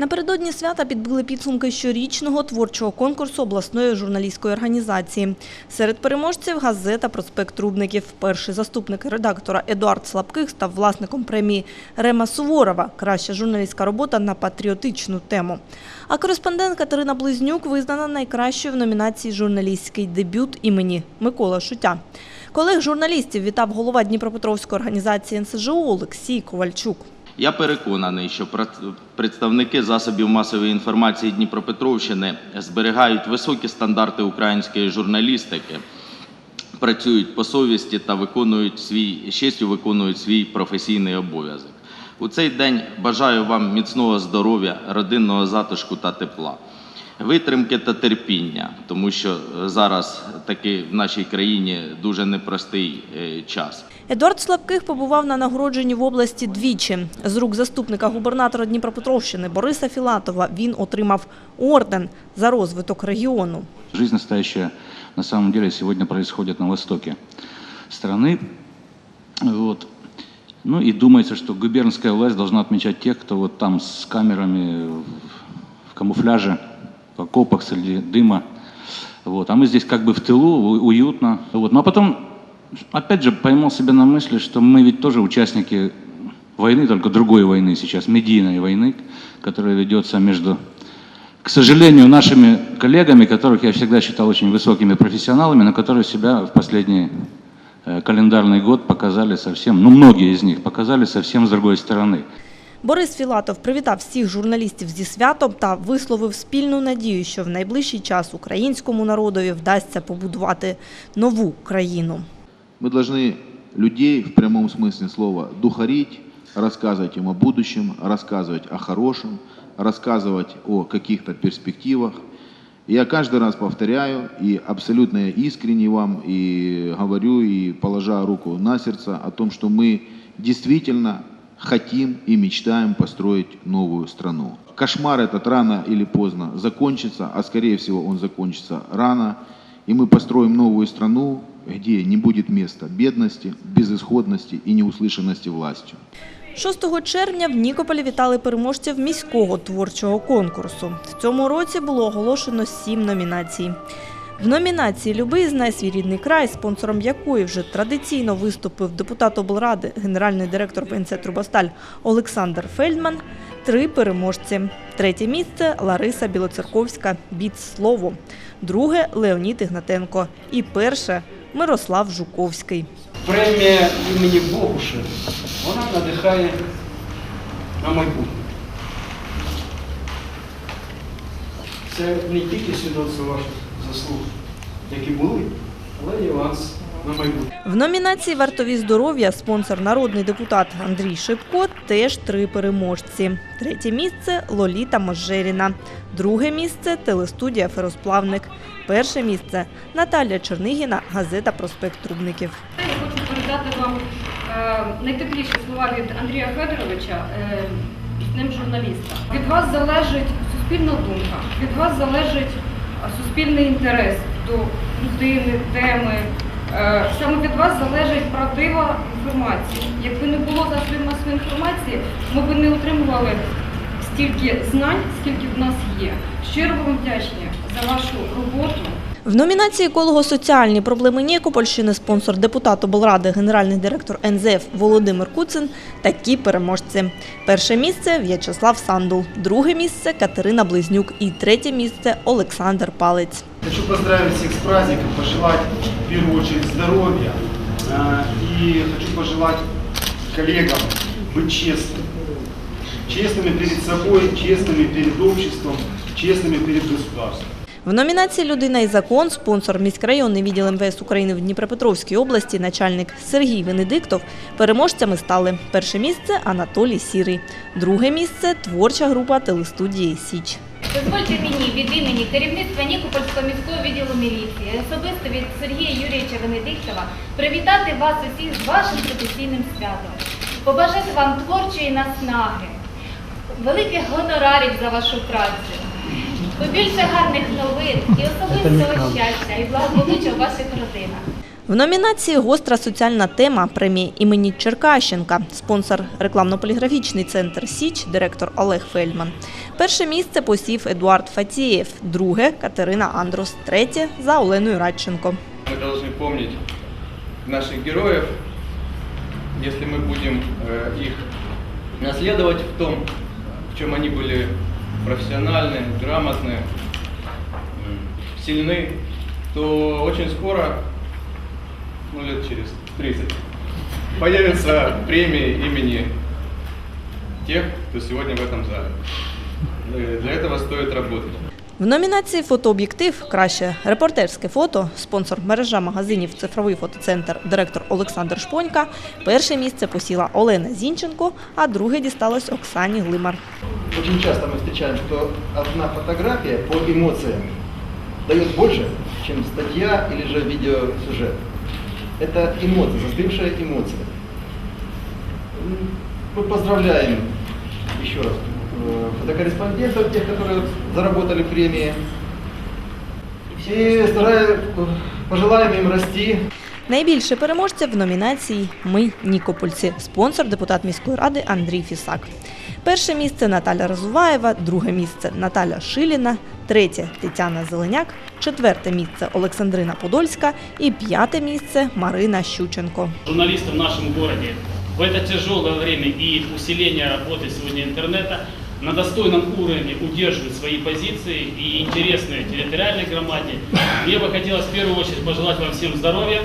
Напередодні свята підбили підсумки щорічного творчого конкурсу обласної журналістської організації. Серед переможців газета «Проспект Рубників». Перший заступник редактора Едуард Слабких став власником премії Рема Суворова «Краща журналістська робота на патріотичну тему». А кореспондент Катерина Близнюк визнана найкращою в номінації «Журналістський дебют» імені Микола Шутя. Колег журналістів вітав голова Дніпропетровської організації НСЖУ Олексій Ковальчук. Я переконаний, що представники засобів масової інформації Дніпропетровщини зберігають високі стандарти української журналістики, працюють по совісті та виконують свій честю виконують свій професійний обов'язок. У цей день бажаю вам міцного здоров'я, родинного затишку та тепла, витримки та терпіння, тому що е, зараз таки в нашій країні дуже непростий е, час. Едуард Слабких побував на нагородженні в області двічі. З рук заступника губернатора Дніпропетровщини Бориса Філатова він отримав орден за розвиток регіону. Жизнь настоящая на самом деле сегодня происходит на востоке страны. Вот. Ну и думается, что губернская власть должна отмечать тех, кто вот там с камерами в- в камуфляже, в окопах среди дыма. Вот. А мы здесь как бы в тылу, уютно. Вот. Ну а потом, опять же, поймал себя на мысли, что мы ведь тоже участники войны, только другой войны сейчас, медийной войны, которая ведется между к сожалению, нашими коллегами, которых я всегда считал очень высокими профессионалами, но которые себя в последний э, календарный год показали совсем, ну многие из них показали совсем с другой стороны. Борис Філатов привітав всіх журналістів зі святом та висловив спільну надію, що в найближчий час українському народові вдасться побудувати нову країну. Мы должны людей в прямом смысле слова духарить, рассказывать им о будущем, рассказывать о хорошем, рассказывать о каких-то перспективах. Я каждый раз повторяю и абсолютно искренне вам и говорю, и положа руку на сердце о том, что мы действительно хотим и мечтаем построить новую страну. Кошмар этот рано или поздно закончится, а скорее всего он закончится рано, и мы построим новую страну, где не будет места бедности, безысходности и неуслышанности властью. 6 червня в Нікополі вітали переможців міського творчого конкурсу. В цьому році було оголошено сім номінацій. В номінації Любий знай свій рідний край, спонсором якої вже традиційно виступив депутат облради, генеральний директор ПНЦ Трубосталь Олександр Фельдман. Три переможці. Третє місце Лариса Білоцерковська Біт слово. Друге Леонід Ігнатенко. І перше Мирослав Жуковський. Премія імені Богуша, вона надихає на майбутнє. Це не тільки свідоцтво ваших заслуг, які були, але і вас на майбутнє. В номінації Вартові здоров'я спонсор народний депутат Андрій Шипко теж три переможці. Третє місце Лоліта Можжеріна. Друге місце телестудія Феросплавник. Перше місце Наталія Чернигіна, газета Проспект Трубників. Я хочу передати вам е, найтепліші слова від Андрія Федоровича е, з ним журналіста. Від вас залежить суспільна думка, від вас залежить е, суспільний інтерес до людини, теми. Е, Саме від вас залежить правдива інформація. Якби не було засобів масової інформації, ми б не отримували стільки знань, скільки в нас є. Щиро вам вдячні за вашу роботу. В номінації «Еколого-соціальні проблеми Нікопольщини» спонсор депутат облради, генеральний директор НЗФ Володимир Куцин такі переможці. Перше місце В'ячеслав Сандул, друге місце Катерина Близнюк і третє місце Олександр Палець. Хочу поздравить всех с праздником, пожелать в первую очередь здоровья э, и хочу пожелать коллегам быть честными. Честными перед собой, честными перед обществом, честными перед государством. В номінації Людина і закон спонсор міськрайонний відділ МВС України в Дніпропетровській області, начальник Сергій Венедиктов. Переможцями стали перше місце Анатолій Сірий, друге місце творча група телестудії Січ. Дозвольте мені від імені керівництва Нікопольського міського відділу міліції, особисто від Сергія Юрійовича Венедиктова, привітати вас усіх з вашим професійним святом, побажати вам творчої наснаги, великих гонорарів за вашу працю, побільше гарних новин і особистого щастя і благополуччя в ваших родинах. В номінації Гостра соціальна тема премії імені Черкащенка, спонсор рекламно-поліграфічний центр Січ, директор Олег Фельдман. Перше місце посів Едуард Фатієв, друге Катерина Андрус, третє за Оленою Радченко. Мы должны помнить наших героев, если мы будем э, их наследовать в том, в чем они были профессиональны, грамотны, сильны, то очень скоро, ну лет через 30, появятся премии имени тех, кто сегодня в этом зале. Э, Для этого стоит работать. В номінації Фотооб'єктив краще репортерське фото, спонсор мережа магазинів Цифровий фотоцентр, директор Олександр Шпонька. Перше місце посіла Олена Зінченко, а друге дісталось Оксані Глимар. Очень часто мы встречаем, что одна фотография по эмоциям дает больше, чем статья или же видеосюжет. Это эмоции, застывшая эмоция. М, Мы поздравляем еще раз э, фотокорреспондентов, тех, которые заработали премии. И стараюсь, пожелаем им расти, Найбільше переможців в номінації Ми Нікопольці, спонсор депутат міської ради Андрій Фісак. Перше місце Наталя Разуваєва, друге місце Наталя Шиліна, третє Тетяна Зеленяк, четверте місце Олександрина Подольська і п'яте місце Марина Щученко. журналистам в нашем городе в это тяжелое время и усиление работы сегодня интернета на достойном уровне удерживать свои позиции и интересные территориальной громаде. Мне бы хотелось в первую очередь пожелать вам всем здоровья,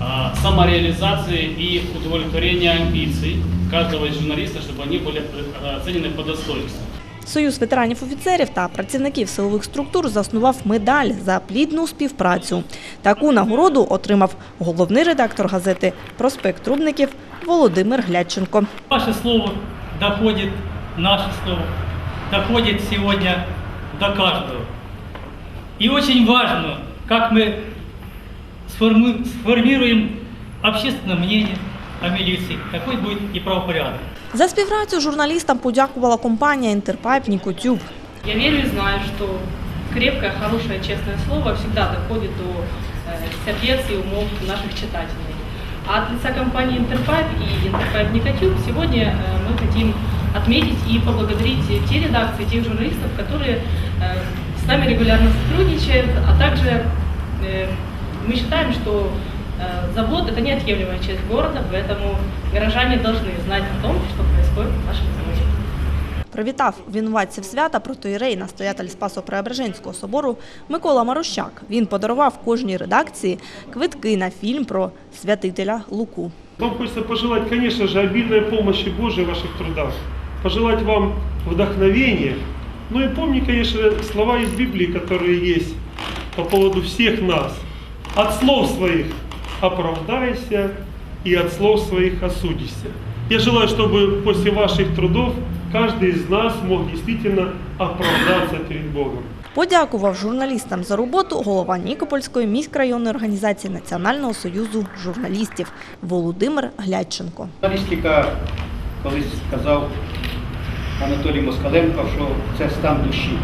а, самореализации и удовлетворения амбиций каждого из журналистов, чтобы они были э, оценены по достоинству. Союз ветеранів офіцерів та працівників силових структур заснував медаль за плідну співпрацю. Таку нагороду отримав головний редактор газети Проспект Трубників Володимир Глядченко. Ваше слово доходит, наше слово доходит сегодня до каждого. И очень важно, как мы сформи- сформируем общественное мнение о милиции, какой будет и правопорядок. За співпрацю журналістам подякувала компанія Інтерпайп Нікотюб. Я верю и знаю, что крепкое, хорошее, честное слово всегда доходит до э, сердец и умов наших читателей. А от лица компании Интерпайп и Интерпайп Никотюб сегодня э, мы хотим отметить и поблагодарить те редакции, тех журналистов, которые э, с нами регулярно сотрудничают, а также э, мы считаем, что э, завод это неотъемлемая часть города, поэтому горожане должны знать о том, что происходит в нашем заводе. Привітав винуватців свята протоїрей, настоятель Спасо-Преображенського собору Микола Марущак. Він подарував кожній редакції квитки на фільм про святителя Луку. Вам хочется пожелать, конечно же, обильной помощи Божией в ваших трудах. Пожелать вам вдохновения. Ну и помни, конечно, слова из Библии, которые есть по поводу всех нас. От слов своих оправдайся и от слов своих осудишься. Я желаю, чтобы после ваших трудов каждый из нас мог действительно оправдаться перед Богом. Подякував журналістам за роботу голова Нікопольської міськрайонної організації Національного союзу журналістів Володимир Глядченко. Журналістика колись сказав Анатолій Москаленко, що це стан душі.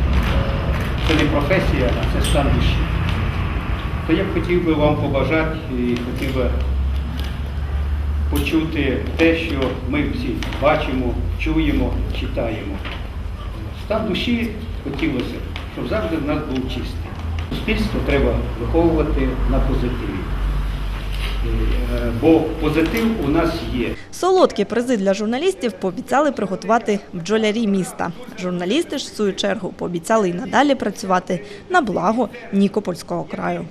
Це не професія, а це стан душі. То я б хотів би вам побажати і хотів би почути те, що ми всі бачимо, чуємо, читаємо. Стан душі хотілося, щоб завжди в нас був чистий. Суспільство треба виховувати на позитиві. Бо позитив у нас є. Солодкі призи для журналістів пообіцяли приготувати бджолярі міста. Журналісти ж в свою чергу пообіцяли й надалі працювати на благо Нікопольського краю.